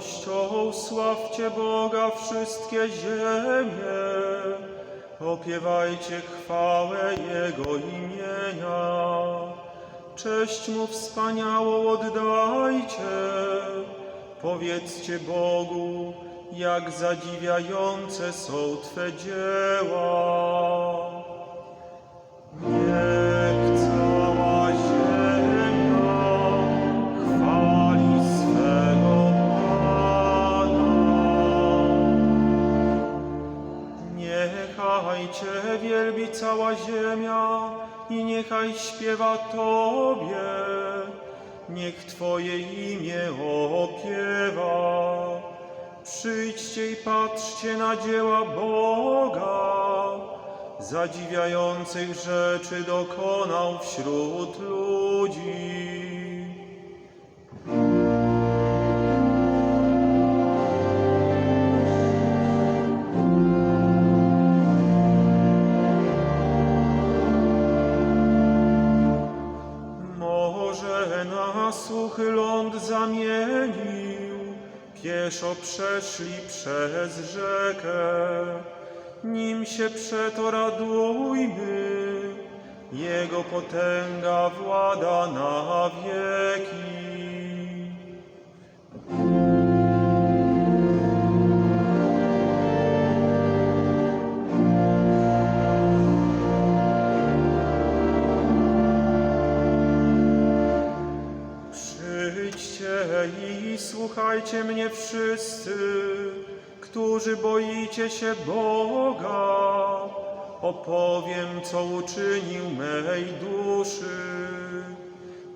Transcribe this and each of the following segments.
radością sławcie Boga wszystkie ziemie, opiewajcie chwałę Jego imienia. Cześć Mu wspaniałą oddajcie, powiedzcie Bogu, jak zadziwiające są Twe dzieła. Niechajcie wielbi cała ziemia i niechaj śpiewa Tobie. Niech Twoje imię opiewa. Przyjdźcie i patrzcie na dzieła Boga. Zadziwiających rzeczy dokonał wśród ludzi. Suchy ląd zamienił, pieszo przeszli przez rzekę. Nim się przeto radujmy, Jego potęga włada na wieki. Słuchajcie mnie wszyscy, którzy boicie się Boga. Opowiem, co uczynił mej duszy.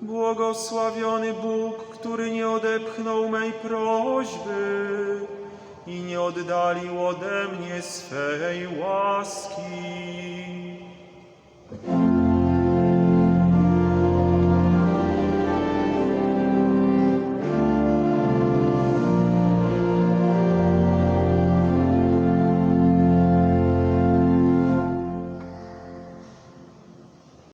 Błogosławiony Bóg, który nie odepchnął mej prośby i nie oddalił ode mnie swej łaski.